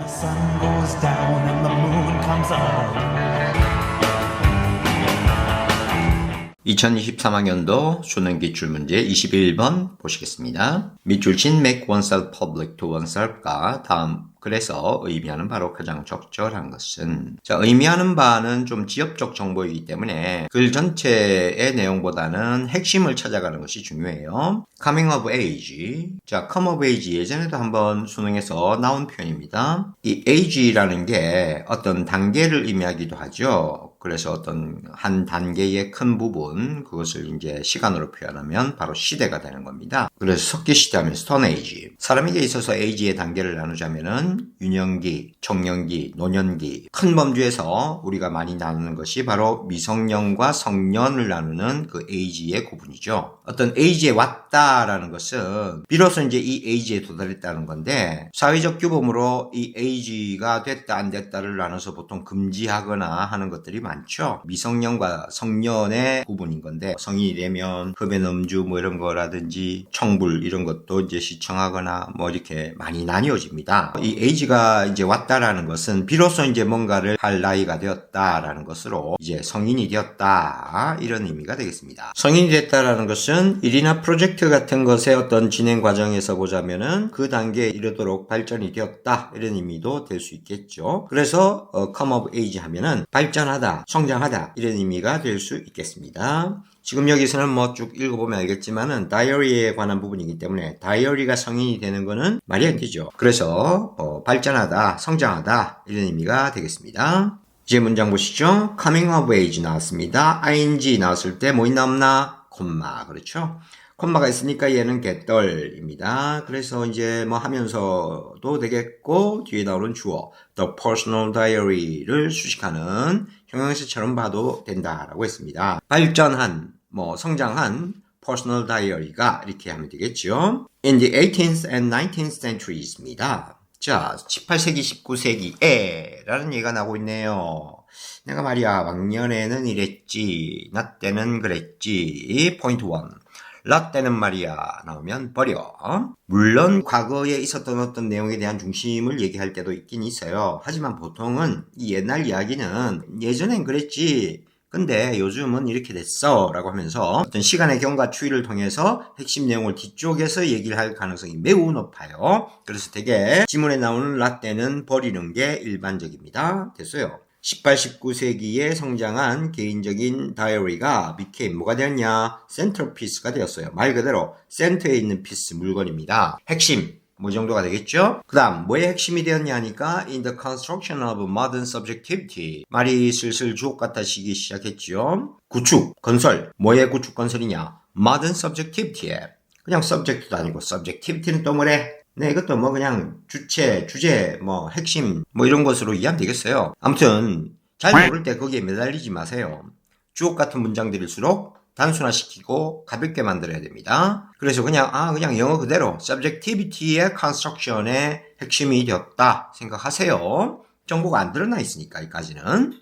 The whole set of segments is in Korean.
The sun goes down and the moon comes up. 2023학년도 수능 기출문제 21번 보시겠습니다. 밑줄 친 make oneself public to oneself가 다음 그래서 의미하는 바로 가장 적절한 것은 자 의미하는 바는 좀 지역적 정보이기 때문에 글 전체의 내용보다는 핵심을 찾아가는 것이 중요해요. coming of age 자 come of age 예전에도 한번 수능에서 나온 표현입니다. 이 age라는 게 어떤 단계를 의미하기도 하죠. 그래서 어떤 한 단계의 큰 부분 그것을 이제 시간으로 표현하면 바로 시대가 되는 겁니다. 그래서 석기 시대 하면 스톤 에이지. 사람에게 있어서 에이지의 단계를 나누자면은 유년기, 청년기, 노년기. 큰 범주에서 우리가 많이 나누는 것이 바로 미성년과 성년을 나누는 그 에이지의 구분이죠. 어떤 에이지에 왔다라는 것은 비로소 이제 이 에이지에 도달했다는 건데 사회적 규범으로 이 에이지가 됐다 안 됐다를 나눠서 보통 금지하거나 하는 것들이 많죠. 미성년과 성년의 구분인 건데 성인이 되면 흡연 음주 뭐 이런 거라든지 청불 이런 것도 이제 시청하거나 뭐 이렇게 많이 나뉘어집니다. 이 에이지가 이제 왔다라는 것은 비로소 이제 뭔가를 할 나이가 되었다라는 것으로 이제 성인이 되었다 이런 의미가 되겠습니다. 성인이 됐다라는 것은 일이나 프로젝트 같은 것의 어떤 진행 과정에서 보자면은 그 단계에 이르도록 발전이 되었다 이런 의미도 될 수 있겠죠. 그래서 어, come of age 하면은 발전하다, 성장하다 이런 의미가 될 수 있겠습니다. 지금 여기서는 뭐 쭉 읽어보면 알겠지만은 다이어리에 관한 부분이기 때문에 다이어리가 성인이 되는 거는 말이 안 되죠. 그래서 어, 발전하다, 성장하다 이런 의미가 되겠습니다. 이제 문장 보시죠. coming of age 나왔습니다. ing 나왔을 때뭐 있나 없나? 콤마 그렇죠. 콤마가 있으니까 얘는 개떨입니다. 그래서 이제 뭐 하면서도 되겠고 뒤에 나오는 주어 the personal diary를 수식하는 형용사처럼 봐도 된다라고 했습니다. 발전한 뭐 성장한 personal diary가 이렇게 하면 되겠죠. In the 18th and 19th centuries입니다. 자, 18세기, 19세기에 라는 얘기가 나오고 있네요. 내가 말이야, 왕년에는 이랬지, 나 때는 그랬지, 포인트 1. 라 때는 말이야 나오면 버려. 물론 과거에 있었던 어떤 내용에 대한 중심을 얘기할 때도 있긴 있어요. 하지만 보통은 이 옛날 이야기는 예전엔 그랬지. 근데 요즘은 이렇게 됐어 라고 하면서 어떤 시간의 경과 추이를 통해서 핵심 내용을 뒤쪽에서 얘기를 할 가능성이 매우 높아요. 그래서 되게 지문에 나오는 라떼는 버리는 게 일반적입니다. 됐어요. 18, 19세기에 성장한 개인적인 다이어리가 became 뭐가 되었냐? 센터피스가 되었어요. 말 그대로 센터에 있는 피스 물건입니다. 핵심 뭐 정도가 되겠죠? 그 다음 뭐의 핵심이 되었냐 하니까 in the construction of modern subjectivity 말이 슬슬 주옥 같아지기 시작했죠. 구축, 건설 뭐의 구축 건설이냐? modern subjectivity에 그냥 subject도 아니고 subjectivity는 또 뭐래? 네, 이것도 뭐 그냥 주체, 주제, 뭐 핵심 뭐 이런 것으로 이해하면 되겠어요. 아무튼 잘 모를 때 거기에 매달리지 마세요. 주옥 같은 문장들일수록 단순화시키고 가볍게 만들어야 됩니다. 그래서 그냥 아 그냥 영어 그대로 subjectivity의 construction의 핵심이 되었다 생각하세요. 정보가 안 드러나 있으니까 이까지는.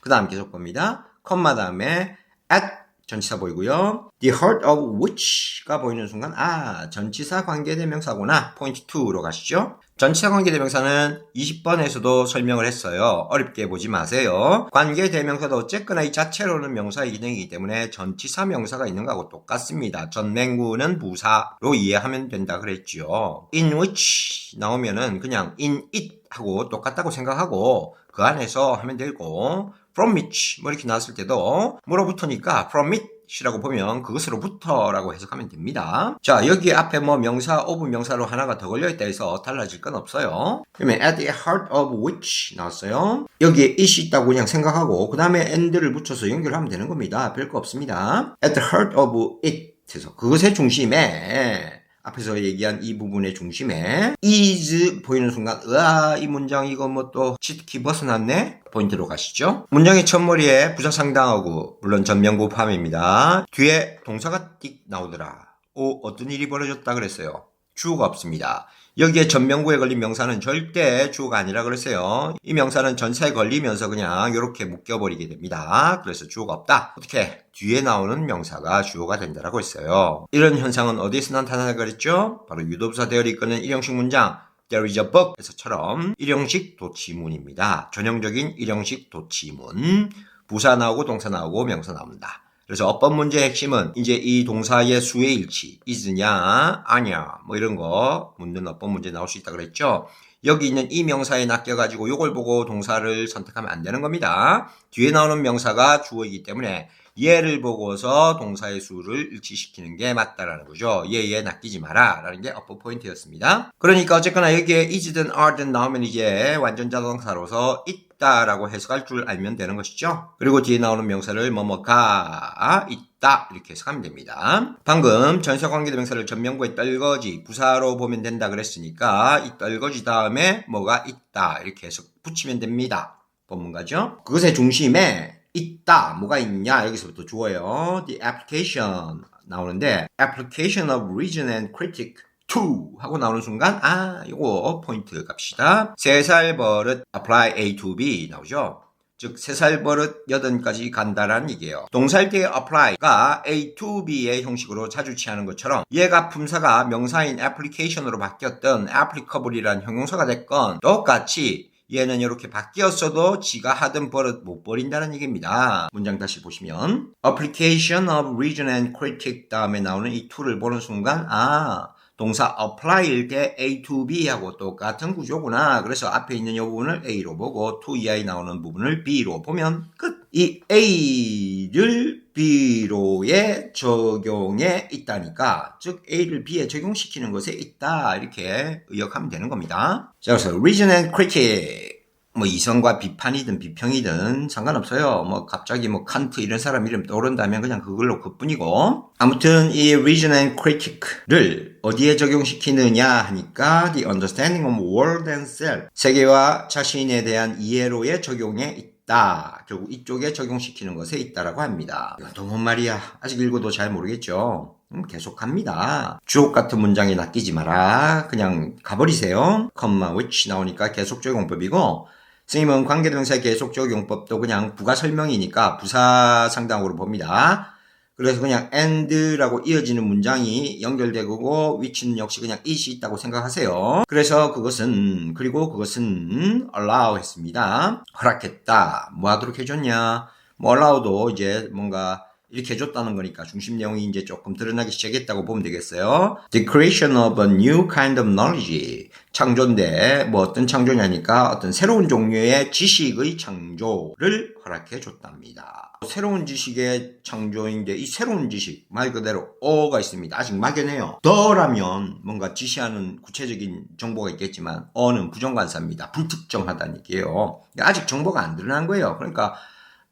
그 다음 계속 봅니다. 컴마 다음에 at 전치사 보이고요. The heart of which가 보이는 순간 아 전치사 관계대명사구나. 포인트 2로 가시죠. 전치사 관계대명사는 20번에서도 설명을 했어요. 어렵게 보지 마세요. 관계대명사도 어쨌거나 이 자체로는 명사의 기능이기 때문에 전치사 명사가 있는 거하고 똑같습니다. 전맹구는 부사로 이해하면 된다 그랬죠. in which 나오면은 그냥 in it 하고 똑같다고 생각하고 그 안에서 하면 되고 from which 뭐 이렇게 나왔을 때도 뭐로부터니까 from it 이라고 보면 그것으로부터라고 해석하면 됩니다. 자 여기 앞에 뭐 명사 of 명사로 하나가 더 걸려있다 해서 달라질 건 없어요. 그러면 at the heart of which 나왔어요. 여기에 it이 있다고 그냥 생각하고 그 다음에 and를 붙여서 연결하면 되는 겁니다. 별거 없습니다. at the heart of it 해서 그것의 중심에 앞에서 얘기한 이 부분의 중심에 is 보이는 순간 으아 이 문장 이거 뭐 또 치트키 벗어났네? 포인트로 가시죠. 문장의 첫머리에 부사 상당하고 물론 전명구 포함입니다. 뒤에 동사가 띡 나오더라. 오 어떤 일이 벌어졌다 그랬어요? 주어가 없습니다 여기에 전명구에 걸린 명사는 절대 주어가 아니라 그랬어요. 이 명사는 전사에 걸리면서 그냥 이렇게 묶여버리게 됩니다. 그래서 주어가 없다. 어떻게? 뒤에 나오는 명사가 주어가 된다라고 했어요. 이런 현상은 어디에서 나타나나 그랬죠? 바로 유도부사 대열이 이끄는 일형식 문장 There is a book 에서처럼 일형식 도치문입니다. 전형적인 일형식 도치문. 부사 나오고 동사 나오고 명사 나옵니다. 그래서 어법 문제의 핵심은 이제 이 동사의 수의 일치, is냐, 아냐, 뭐 이런 거 묻는 어법 문제 나올 수 있다 그랬죠. 여기 있는 이 명사에 낚여가지고 요걸 보고 동사를 선택하면 안 되는 겁니다. 뒤에 나오는 명사가 주어이기 때문에 얘를 보고서 동사의 수를 일치시키는 게 맞다라는 거죠. 얘에 낚이지 마라 라는 게 어법 포인트였습니다. 그러니까 어쨌거나 여기에 is든 are든 나오면 이제 완전 자동사로서 있다라고 해석할 줄 알면 되는 것이죠. 그리고 뒤에 나오는 명사를 뭐뭐가 있다 이렇게 해석하면 됩니다. 방금 전세 관계대명사를 전명구에 떨거지 부사로 보면 된다 그랬으니까 이 떨거지 다음에 뭐가 있다 이렇게 해석 붙이면 됩니다. 본문가죠. 그것의 중심에 있다. 뭐가 있냐? 여기서부터 주어요. The application 나오는데 application of reason and critic to 하고 나오는 순간 아, 이거 포인트 갑시다. 세 살 버릇 apply A to B 나오죠. 즉, 세 살 버릇 여든까지 간다라는 얘기예요. 동사일 때의 apply가 A to B의 형식으로 자주 취하는 것처럼 얘가 품사가 명사인 application으로 바뀌었던 applicable이란 형용사가 됐건 똑같이 얘는 이렇게 바뀌었어도 지가 하던 버릇 못 버린다는 얘기입니다. 문장 다시 보시면 application of reason and critic 다음에 나오는 이 to를 보는 순간 아 동사 apply일 때 A to B하고 똑같은 구조구나. 그래서 앞에 있는 이 부분을 A로 보고 to EI 나오는 부분을 B로 보면 끝. 이 A를 B로에 적용에 있다니까 즉 A를 B에 적용시키는 것에 있다 이렇게 의역하면 되는 겁니다. 자 그래서 reason and critic 뭐 이성과 비판이든 비평이든 상관없어요. 뭐 갑자기 뭐 칸트 이런 사람 이름 떠오른다면 그냥 그걸로 그뿐이고 아무튼 이 reason and critic를 어디에 적용시키느냐 하니까 the understanding of world and self 세계와 자신에 대한 이해로의 적용에 있다. 결국 이쪽에 적용시키는 것에 있다라고 합니다. 이건 또뭔 말이야. 아직 읽어도 잘 모르겠죠. 음, 계속합니다. 주옥 같은 문장에 낚이지 마라. 그냥 가버리세요. 컴마 which 나오니까 계속 적 용법이고 선생님은 관계동사의 계속 적용법도 그냥 부가 설명이니까 부사 상당으로 봅니다. 그래서 그냥 and라고 이어지는 문장이 연결되고 위치는 역시 그냥 it이 있다고 생각하세요. 그래서 그것은 그리고 그것은 allow 했습니다. 허락했다. 뭐 하도록 해줬냐? 뭐 allow도 이제 뭔가 이렇게 해줬다는 거니까 중심 내용이 이제 조금 드러나기 시작했다고 보면 되겠어요. The creation of a new kind of knowledge. 창조인데 뭐 어떤 창조냐니까 어떤 새로운 종류의 지식의 창조를 허락해 줬답니다. 새로운 지식의 창조인데 이 새로운 지식 말 그대로 어가 있습니다. 아직 막연해요. 더라면 뭔가 지시하는 구체적인 정보가 있겠지만 어는 부정관사입니다. 불특정하다는 얘기예요. 아직 정보가 안 드러난 거예요. 그러니까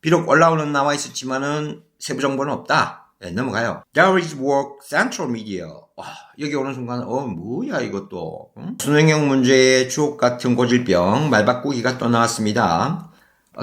비록 올라오는 나와 있었지만은 세부 정보는 없다. 네, 넘어가요. There is work central media. 와, 여기 오는 순간 어 뭐야 이것도 응? 수능형 문제의 주옥 같은 고질병 말바꾸기가 또 나왔습니다.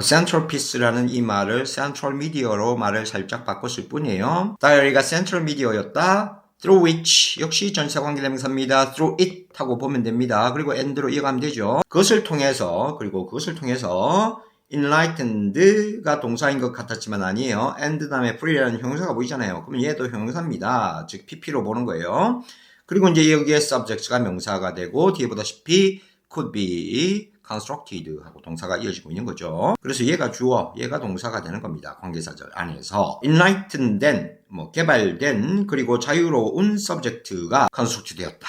central piece라는 이 말을 central media로 말을 살짝 바꿨을 뿐이에요. 다이어리가 central media였다. through which 역시 전사관계대명사입니다. through it 하고 보면 됩니다. 그리고 and로 이어가면 되죠. 그것을 통해서 그리고 그것을 통해서 enlightened가 동사인 것 같았지만 아니에요. and 다음에 free라는 형용사가 보이잖아요. 그러면 얘도 형용사입니다. 즉 pp로 보는 거예요. 그리고 이제 여기에 subject가 명사가 되고 뒤에 보다시피 could be constructed 하고 동사가 이어지고 있는 거죠. 그래서 얘가 주어, 얘가 동사가 되는 겁니다. 관계사절 안에서 enlightened 된, 뭐 개발된 그리고 자유로운 subject가 construct 되었다.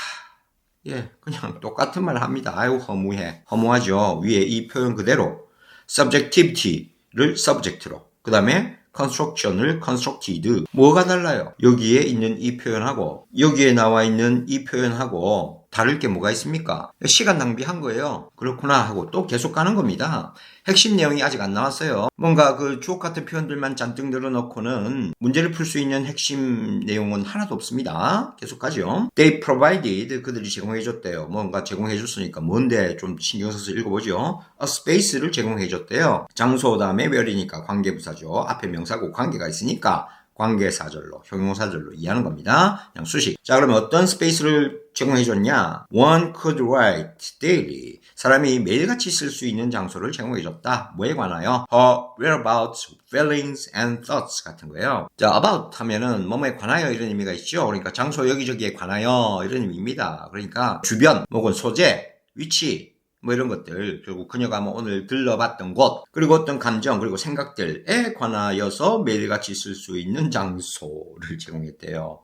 예, 그냥 똑같은 말 합니다. 아유 허무해. 허무하죠. 위에 이 표현 그대로 subjectivity를 subject로 그 다음에 construction을 constructed 뭐가 달라요? 여기에 있는 이 표현하고 여기에 나와 있는 이 표현하고 다를 게 뭐가 있습니까? 시간 낭비한 거예요. 그렇구나 하고 또 계속 가는 겁니다. 핵심 내용이 아직 안 나왔어요. 뭔가 그 주옥 같은 표현들만 잔뜩 늘어놓고는 문제를 풀 수 있는 핵심 내용은 하나도 없습니다. 계속 가죠. They provided 그들이 제공해줬대요. 뭔가 제공해줬으니까 뭔데 좀 신경 써서 읽어보죠. A space를 제공해줬대요. 장소 다음에 where이니까 관계부사죠. 앞에 명사고 관계가 있으니까 관계사절로, 형용사절로 이해하는 겁니다. 그냥 수식. 자, 그러면 어떤 스페이스를 제공해줬냐? One could write daily. 사람이 매일같이 쓸 수 있는 장소를 제공해줬다. 뭐에 관하여? Her whereabouts, feelings, and thoughts 같은 거예요. 자, about 하면은 뭐뭐에 관하여 이런 의미가 있죠. 그러니까 장소 여기저기에 관하여 이런 의미입니다. 그러니까 주변, 혹은 소재, 위치, 뭐 이런 것들, 그리고 그녀가 뭐 오늘 들러봤던 곳, 그리고 어떤 감정, 그리고 생각들에 관하여서 매일같이 쓸 수 있는 장소를 제공했대요.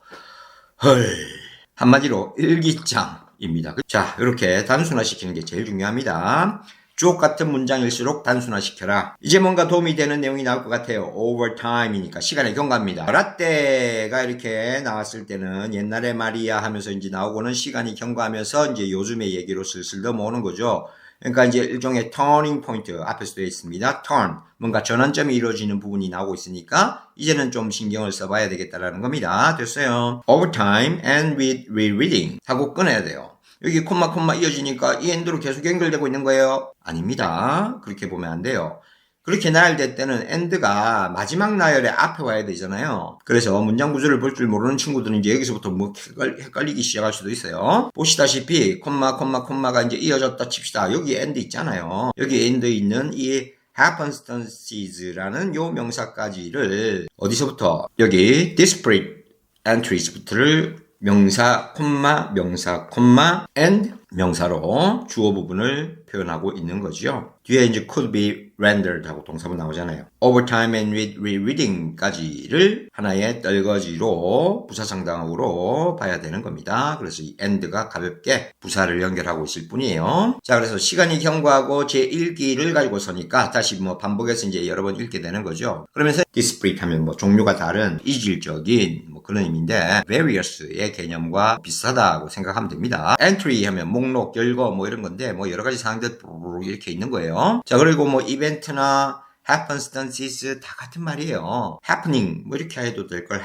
헐. 한마디로 일기장 입니다. 자, 이렇게 단순화시키는 게 제일 중요합니다. 주옥 같은 문장일수록 단순화시켜라. 이제 뭔가 도움이 되는 내용이 나올 것 같아요. overtime이니까 시간의 경과입니다. 라떼가 이렇게 나왔을 때는 옛날에 말이야 하면서 이제 나오고는 시간이 경과하면서 이제 요즘의 얘기로 슬슬 넘어오는 거죠. 그러니까 이제 일종의 turning point 앞에서 되어 있습니다. turn. 뭔가 전환점이 이루어지는 부분이 나오고 있으니까 이제는 좀 신경을 써봐야 되겠다라는 겁니다. 됐어요. overtime and with rereading 하고 끊어야 돼요. 여기 콤마 콤마 이어지니까 이 엔드로 계속 연결되고 있는 거예요? 아닙니다. 그렇게 보면 안 돼요. 그렇게 나열될 때는 엔드가 마지막 나열의 앞에 와야 되잖아요. 그래서 문장 구조를 볼 줄 모르는 친구들은 이제 여기서부터 뭐 헷갈리, 기 시작할 수도 있어요. 보시다시피 콤마 콤마 콤마가 이제 이어졌다 칩시다. 여기 엔드 있잖아요. 여기 엔드 있는 이 happenstances라는 요 명사까지를 어디서부터 여기 disparate entries부터를 명사, 콤마, 명사, 콤마, and 명사로 주어 부분을 표현하고 있는 거죠. 뒤에 이제 could be rendered 하고 동사문 나오잖아요. overtime and with rereading까지를 하나의 떨거지로 부사상당으로 봐야 되는 겁니다. 그래서 이 and가 가볍게 부사를 연결하고 있을 뿐이에요. 자, 그래서 시간이 경과하고 제 1기를 가지고 서니까 다시 뭐 반복해서 이제 여러 번 읽게 되는 거죠. 그러면서 disparate 하면 뭐 종류가 다른 이질적인 뭐 그런 의미인데 various의 개념과 비슷하다고 생각하면 됩니다. entry 하면 목록, 열거 뭐 이런 건데 뭐 여러 가지 사 항들 이렇게 있는 거예요. 자, 그리고 뭐 이벤트나 happenstances 다 같은 말이에요. happening 뭐 이렇게 해도 될 걸.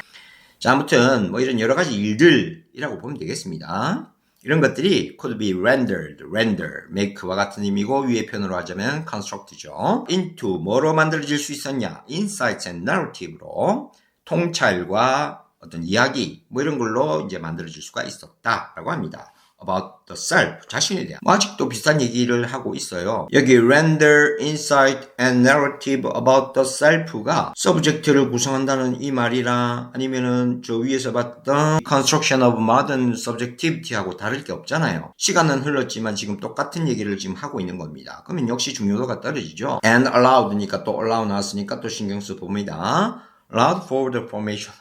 자, 아무튼 뭐 이런 여러 가지 일들이라고 보면 되겠습니다. 이런 것들이 could be rendered, render, make와 같은 의미고 위의 표현으로 하자면 construct죠. into 뭐로 만들어질 수 있었냐? insights and narrative로 통찰과 어떤 이야기 뭐 이런 걸로 이제 만들어질 수가 있었다라고 합니다. About the self, 자신에 대한. 뭐 아직도 비슷한 얘기를 하고 있어요. 여기 render, insight, and narrative about the self가 subject를 구성한다는 이 말이라 아니면은 저 위에서 봤던 construction of modern subjectivity하고 다를 게 없잖아요. 시간은 흘렀지만 지금 똑같은 얘기를 지금 하고 있는 겁니다. 그러면 역시 중요도가 떨어지죠. and allowed니까 또 allow 나왔으니까 또 신경 써 봅니다. Allowed for the formation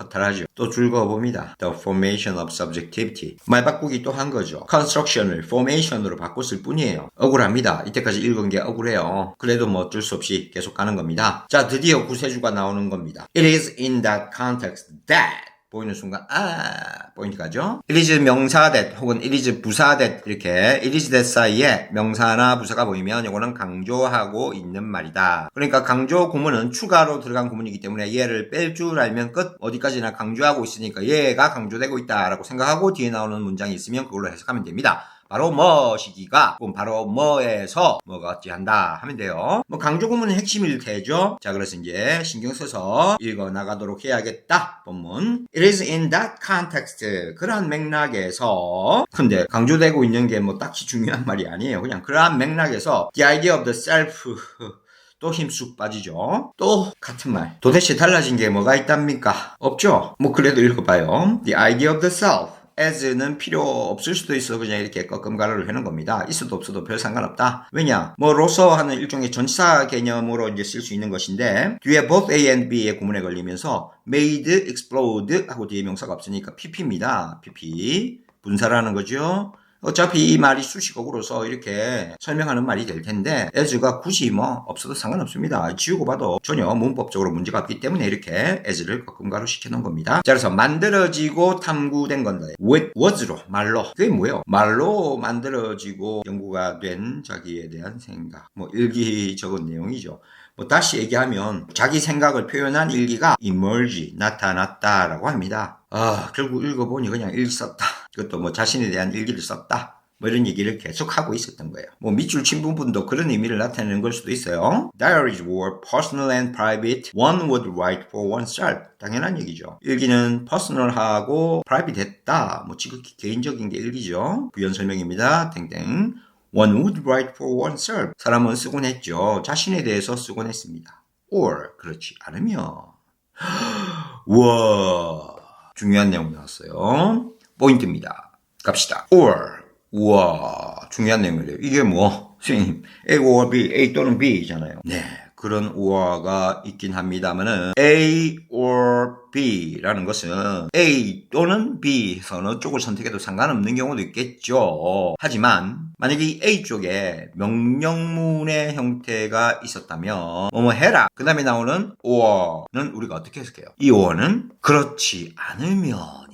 허탈하죠. 또 즐거워 봅니다. The formation of subjectivity. 말 바꾸기 또 한 거죠. construction을 formation으로 바꿨을 뿐이에요. 억울합니다. 이때까지 읽은 게 억울해요. 그래도 뭐 어쩔 수 없이 계속 가는 겁니다. 자, 드디어 구세주가 나오는 겁니다. It is in that context that 보이는 순간 아 포인트가죠. it is 명사 that 혹은 it is 부사 that 이렇게 it is that 사이에 명사나 부사가 보이면 이거는 강조하고 있는 말이다. 그러니까 강조 구문은 추가로 들어간 구문이기 때문에 얘를 뺄 줄 알면 끝 어디까지나 강조하고 있으니까 얘가 강조되고 있다라고 생각하고 뒤에 나오는 문장이 있으면 그걸로 해석하면 됩니다. 바로 뭐 시기가 바로 뭐에서 뭐가 어찌한다 하면 돼요. 뭐 강조 구문은 핵심일 테죠. 자 그래서 이제 신경 써서 읽어 나가도록 해야겠다. 본문 It is in that context 그러한 맥락에서 근데 강조되고 있는 게 뭐 딱히 중요한 말이 아니에요. 그냥 그러한 맥락에서 the idea of the self 또 힘쑥 빠지죠. 또 같은 말. 도대체 달라진 게 뭐가 있답니까? 없죠? 뭐 그래도 읽어봐요. The idea of the self. As는 필요 없을 수도 있어 그냥 이렇게 꺾음가루를 해는 겁니다. 있어도 없어도 별 상관없다. 왜냐? 뭐 로서 하는 일종의 전치사 개념으로 이제 쓸 수 있는 것인데 뒤에 both A and B의 구문에 걸리면서 made, explode 하고 뒤에 명사가 없으니까 pp입니다. pp 분사라는 거죠. 어차피 이 말이 수식어로서 이렇게 설명하는 말이 될 텐데 as가 굳이 뭐 없어도 상관없습니다. 지우고 봐도 전혀 문법적으로 문제가 없기 때문에 이렇게 as를 거금가로 시켜놓은 겁니다. 자 그래서 만들어지고 탐구된 건데 with, was로 말로 그게 뭐예요? 말로 만들어지고 연구가 된 자기에 대한 생각 뭐 일기 적은 내용이죠. 뭐 다시 얘기하면 자기 생각을 표현한 일기가 emerge 나타났다라고 합니다. 아 결국 읽어보니 그냥 일기 썼다. 그것도 뭐 자신에 대한 일기를 썼다. 뭐 이런 얘기를 계속 하고 있었던 거예요. 뭐 밑줄 친 부분도 그런 의미를 나타내는 걸 수도 있어요. Diaries were personal and private. One would write for oneself. 당연한 얘기죠. 일기는 퍼스널하고 프라이빗 했다. 뭐 지극히 개인적인 게 일기죠. 부연 설명입니다. 땡땡. One would write for oneself. 사람은 쓰곤 했죠. 자신에 대해서 쓰곤 했습니다. Or 그렇지 않으면 와 중요한 내용 나왔어요. 포인트입니다. 갑시다. Or 우와, 중요한 내용이래요. 이게 뭐, 선생님, A or B, A 또는 B잖아요. 네. 그런 우화가 있긴 합니다만은 A or B라는 것은 A 또는 B에서 어느 쪽을 선택해도 상관없는 경우도 있겠죠. 하지만 만약에 이 A 쪽에 명령문의 형태가 있었다면 뭐뭐 해라. 그 다음에 나오는 or는 우리가 어떻게 해석해요? 이 or는 그렇지 않으면입니다.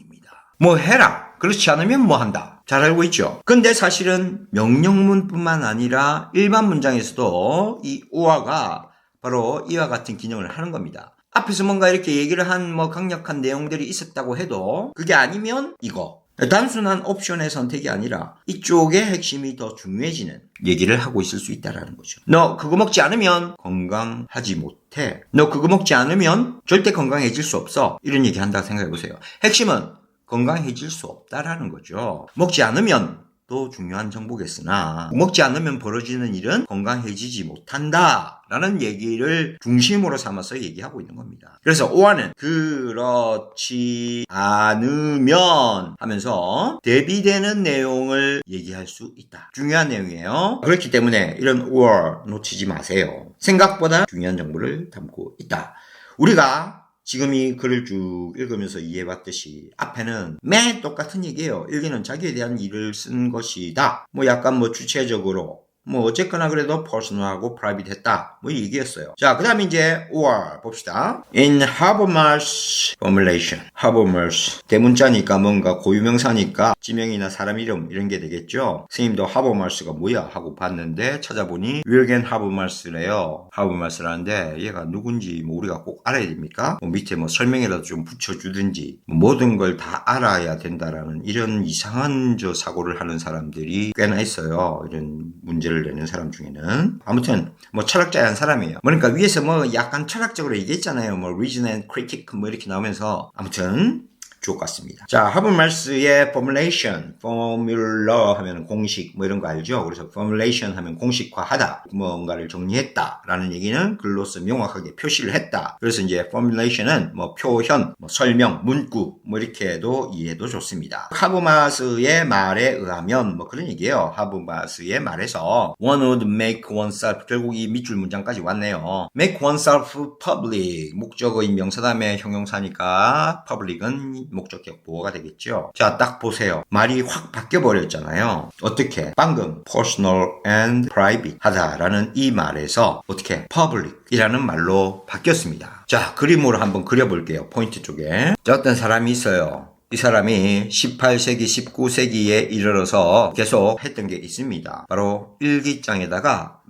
뭐 해라. 그렇지 않으면 뭐 한다. 잘 알고 있죠? 근데 사실은 명령문뿐만 아니라 일반 문장에서도 이 or가 바로 이와 같은 기능을 하는 겁니다. 앞에서 뭔가 이렇게 얘기를 한 뭐 강력한 내용들이 있었다고 해도 그게 아니면 이거. 단순한 옵션의 선택이 아니라 이쪽의 핵심이 더 중요해지는 얘기를 하고 있을 수 있다라는 거죠. 너 그거 먹지 않으면 건강하지 못해. 너 그거 먹지 않으면 절대 건강해질 수 없어. 이런 얘기 한다 생각해 보세요. 핵심은 건강해질 수 없다라는 거죠. 먹지 않으면 또 중요한 정보겠으나 먹지 않으면 벌어지는 일은 건강해지지 못한다 라는 얘기를 중심으로 삼아서 얘기하고 있는 겁니다. 그래서 오화는 그렇지 않으면 하면서 대비되는 내용을 얘기할 수 있다. 중요한 내용이에요. 그렇기 때문에 이런 or 놓치지 마세요. 생각보다 중요한 정보를 담고 있다. 우리가 지금 이 글을 쭉 읽으면서 이해해봤듯이 앞에는 매 똑같은 얘기예요. 여기는 자기에 대한 일을 쓴 것이다. 뭐 약간 뭐 주체적으로 뭐 어쨌거나 그래도 personal하고 private 했다. 뭐 얘기했어요. 자, 그 다음에 이제 or 봅시다. In Habermas formulation. Habermas. 대문자니까 뭔가 고유명사니까 지명이나 사람 이름 이런 게 되겠죠. 스님도 하버마스가 뭐야 하고 봤는데 찾아보니 윌겐 하버마스래요. 하버마스라는데 얘가 누군지 뭐 우리가 꼭 알아야 됩니까? 뭐 밑에 뭐 설명이라도 좀 붙여주든지 뭐 모든 걸 다 알아야 된다라는 이런 이상한 저 사고를 하는 사람들이 꽤나 있어요. 이런 문제를 내는 사람 중에는 아무튼 뭐 철학자의 한 사람이에요. 그러니까 위에서 뭐 약간 철학적으로 얘기했잖아요. 뭐 reason and critic 뭐 이렇게 나오면서 아무튼 주옥 같습니다. 자, 하버말스의 formulation, formula 하면 공식 뭐 이런 거 알죠? 그래서 formulation 하면 공식화하다, 뭔가를 정리했다라는 얘기는 글로써 명확하게 표시를 했다. 그래서 이제 formulation은 뭐 표현, 뭐 설명, 문구 뭐 이렇게도 이해도 좋습니다. 하버마스의 말에 의하면 뭐 그런 얘기예요. 하버마스의 말에서 one would make oneself 결국 이 밑줄 문장까지 왔네요. make oneself public 목적어인 명사 다음에 형용사니까 public은 목적격 보호가 되겠죠. 자, 딱 보세요. 말이 확 바뀌어 버렸잖아요. 어떻게? 방금 personal and private 하다라는 이 말에서 어떻게? public이라는 말로 바뀌었습니다. 자, 그림으로 한번 그려볼게요. 포인트 쪽에. 자, 어떤 사람이 있어요. 이 사람이 18세기, 19세기에 이르러서 계속 했던 게 있습니다. 바로 일기장에다가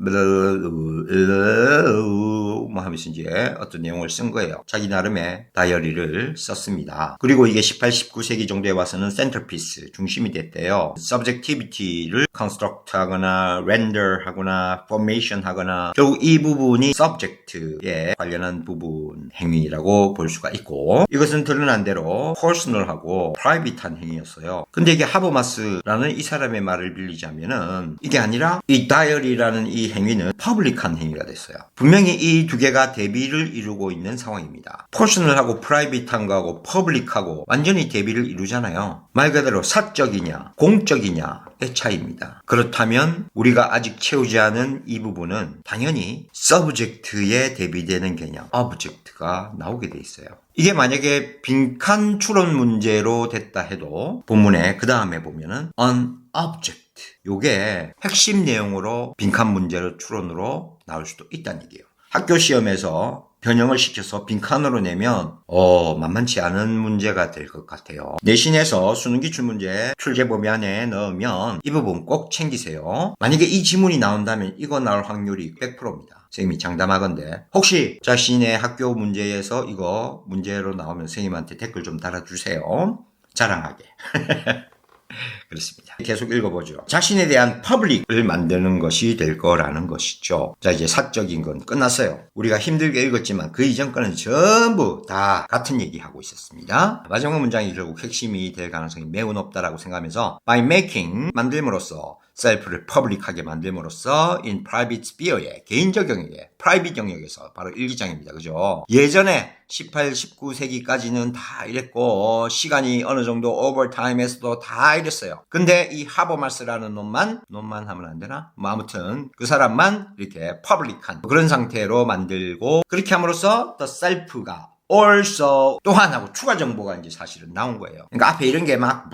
뭐 하면서 이제 어떤 내용을 쓴 거예요. 자기 나름의 다이어리를 썼습니다. 그리고 이게 18, 19세기 정도에 와서는 센터피스, 중심이 됐대요. subjectivity를 construct 하거나 render 하거나 formation 하거나 결국 이 부분이 subject에 관련한 부분 행위라고 볼 수가 있고 이것은 드러난 대로 personal하고 private한 행위였어요. 근데 이게 하버마스라는 이 사람의 말을 빌리자면은 이게 아니라 이 다이어리라는 이 행위는 퍼블릭한 행위가 됐어요. 분명히 이 두 개가 대비를 이루고 있는 상황입니다. 퍼스널하고 프라이빗한 거하고 퍼블릭하고 완전히 대비를 이루잖아요. 말 그대로 사적이냐 공적이냐의 차이입니다. 그렇다면 우리가 아직 채우지 않은 이 부분은 당연히 서브젝트에 대비되는 개념 오브젝트가 나오게 돼 있어요. 이게 만약에 빈칸 추론 문제로 됐다 해도 본문에 그 다음에 보면은 on object 요게 핵심 내용으로 빈칸 문제로 추론으로 나올 수도 있다는 얘기예요. 학교 시험에서 변형을 시켜서 빈칸으로 내면 어 만만치 않은 문제가 될 것 같아요. 내신에서 수능 기출 문제 출제 범위 안에 넣으면 이 부분 꼭 챙기세요. 만약에 이 지문이 나온다면 이거 나올 확률이 100%입니다. 선생님이 장담하건데 혹시 자신의 학교 문제에서 이거 문제로 나오면 선생님한테 댓글 좀 달아주세요. 자랑하게. 그렇습니다. 계속 읽어보죠. 자신에 대한 퍼블릭을 만드는 것이 될 거라는 것이죠. 자, 이제 사적인 건 끝났어요. 우리가 힘들게 읽었지만 그 이전 거는 전부 다 같은 얘기 하고 있었습니다. 마지막 문장이 결국 핵심이 될 가능성이 매우 높다라고 생각하면서 by making 만들므로써 셀프를 퍼블릭하게 만들므로써 in private sphere에 개인적 영역에 private 영역에서 바로 일기장입니다. 그죠? 예전에 18, 19세기까지는 다 이랬고 시간이 어느 정도 오버타임에서도 다 이랬어요. 근데 이 하버마스라는 놈만 놈만 하면 안 되나? 뭐 아무튼 그 사람만 이렇게 퍼블릭한 그런 상태로 만들고 그렇게 함으로써 the self가 also 또한 하고 추가 정보가 이제 사실은 나온 거예요. 그러니까 앞에 이런 게 막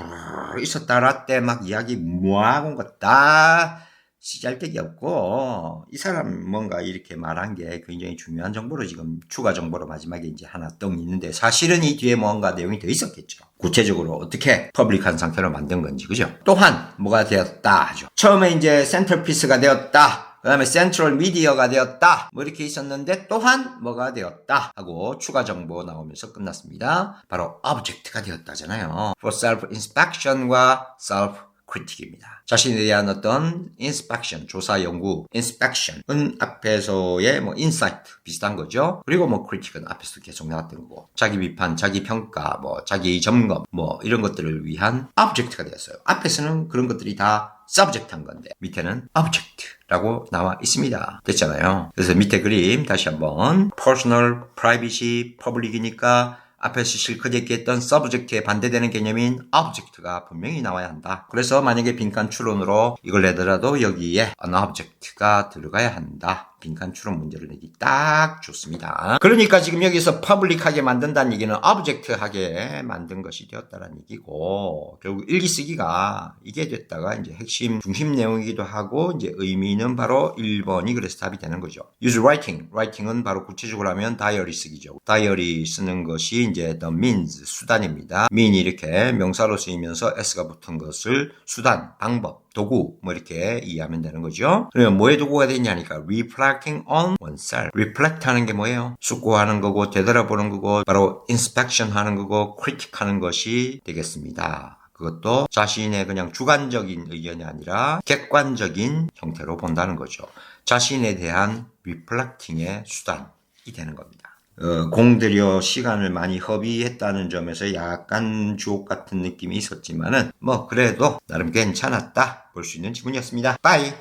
있었다라 때막 이야기 뭐하고 것다 시잘데기 없고 이 사람 뭔가 이렇게 말한 게 굉장히 중요한 정보로 지금 추가 정보로 마지막에 이제 하나 떡 있는데 사실은 이 뒤에 뭔가 내용이 더 있었겠죠. 구체적으로 어떻게 퍼블릭한 상태로 만든 건지 그죠? 또한 뭐가 되었다 하죠. 처음에 이제 센터피스가 되었다. 그 다음에 센트럴 미디어가 되었다. 뭐 이렇게 있었는데 또한 뭐가 되었다 하고 추가 정보 나오면서 끝났습니다. 바로 object가 되었다잖아요. for self inspection과 self critic입니다. 자신에 대한 어떤 inspection, 조사, 연구, inspection은 앞에서의 뭐 insight 비슷한 거죠. 그리고 뭐 critic은 앞에서 계속 나왔던 거고, 자기 비판, 자기 평가, 뭐 자기 점검, 뭐 이런 것들을 위한 object가 되었어요. 앞에서는 그런 것들이 다 subject 한 건데, 밑에는 object라고 나와 있습니다. 됐잖아요. 그래서 밑에 그림 다시 한번 personal, privacy, public이니까 앞에서 실컷 얘기했던 subject에 반대되는 개념인 object가 분명히 나와야 한다. 그래서 만약에 빈칸 추론으로 이걸 내더라도 여기에 an object가 들어가야 한다. 빈칸 추론 문제를 내기 딱 좋습니다. 그러니까 지금 여기서 public하게 만든다는 얘기는 object하게 만든 것이 되었다는 얘기고 결국 일기 쓰기가 이게 됐다가 이제 핵심 중심 내용이기도 하고 이제 의미는 바로 1번이 그래서 답이 되는 거죠. use writing. writing은 바로 구체적으로 하면 다이어리 쓰기죠. 다이어리 쓰는 것이 이제 the means 수단입니다. mean이 이렇게 명사로 쓰이면서 s가 붙은 것을 수단, 방법, 도구 뭐 이렇게 이해하면 되는 거죠. 그러면 뭐의 도구가 되냐니까 reflecting on oneself. reflect 하는 게 뭐예요? 숙고하는 거고 되돌아보는 거고 바로 inspection 하는 거고 critic 하는 것이 되겠습니다. 그것도 자신의 그냥 주관적인 의견이 아니라 객관적인 형태로 본다는 거죠. 자신에 대한 reflecting의 수단이 되는 겁니다. 어, 공들여 시간을 많이 허비했다는 점에서 약간 주옥 같은 느낌이 있었지만은 뭐 그래도 나름 괜찮았다 볼 수 있는 지문이었습니다. 빠이.